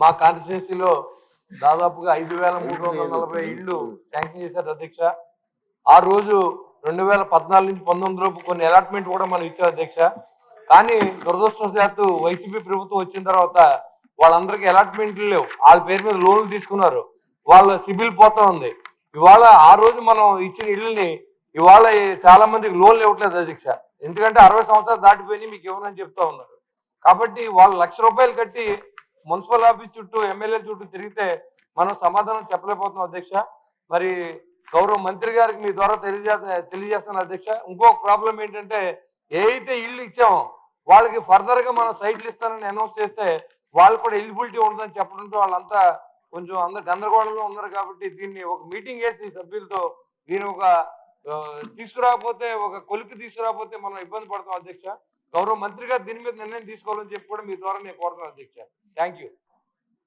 మా కాన్స్టిట్యున్సీలో దాదాపుగా ఐదు వేల మూడు వందల నలభై ఇళ్ళు శాంక్షన్ చేశారు అధ్యక్ష. ఆ రోజు రెండు వేల పద్నాలుగు నుంచి పంతొమ్మిది లోపు కొన్ని అలాట్మెంట్ కూడా మనం ఇచ్చారు అధ్యక్ష. కానీ దురదృష్టవశాత్తు వైసీపీ ప్రభుత్వం వచ్చిన తర్వాత వాళ్ళందరికీ అలాట్మెంట్లు లేవు. వాళ్ళ పేరు మీద లోన్లు తీసుకున్నారు. వాళ్ళ సిబిల్ పోతా ఉంది. ఇవాళ ఆ రోజు మనం ఇచ్చిన ఇళ్ళని ఇవాళ చాలా మందికి లోన్లు ఇవ్వట్లేదు అధ్యక్ష. ఎందుకంటే అరవై సంవత్సరాలు దాటిపోయి మీకు ఇవ్వనని చెప్తా ఉన్నారు. కాబట్టి వాళ్ళు లక్ష రూపాయలు కట్టి మున్సిపల్ ఆఫీస్ చుట్టూ ఎమ్మెల్యే చుట్టూ తిరిగితే మనం సమాధానం చెప్పలేకపోతున్నాం అధ్యక్ష. మరి గౌరవ మంత్రి గారికి మీ ద్వారా తెలియజే తెలియజేస్తాను అధ్యక్ష. ఇంకొక ప్రాబ్లం ఏంటంటే ఏదైతే ఇల్లు ఇచ్చామో వాళ్ళకి ఫర్దర్గా మనం సైట్లు ఇస్తానని అనౌన్స్ చేస్తే వాళ్ళు కూడా ఎలిజిబిలిటీ ఉండదని చెప్పడంతో వాళ్ళంతా కొంచెం అందరు గందరగోళంలో ఉన్నారు కాబట్టి దీన్ని ఒక మీటింగ్ వేసి సభ్యులతో దీని ఒక తీసుకురాకపోతే ఒక కొలికి తీసుకురాకపోతే మనం ఇబ్బంది పడతాం అధ్యక్ష. గౌరవ మంత్రిగా దీని మీద నిర్ణయం తీసుకోవాలని చెప్పి కూడా మీ ద్వారా నేను కోరుతున్నాను అధ్యక్ష. Thank you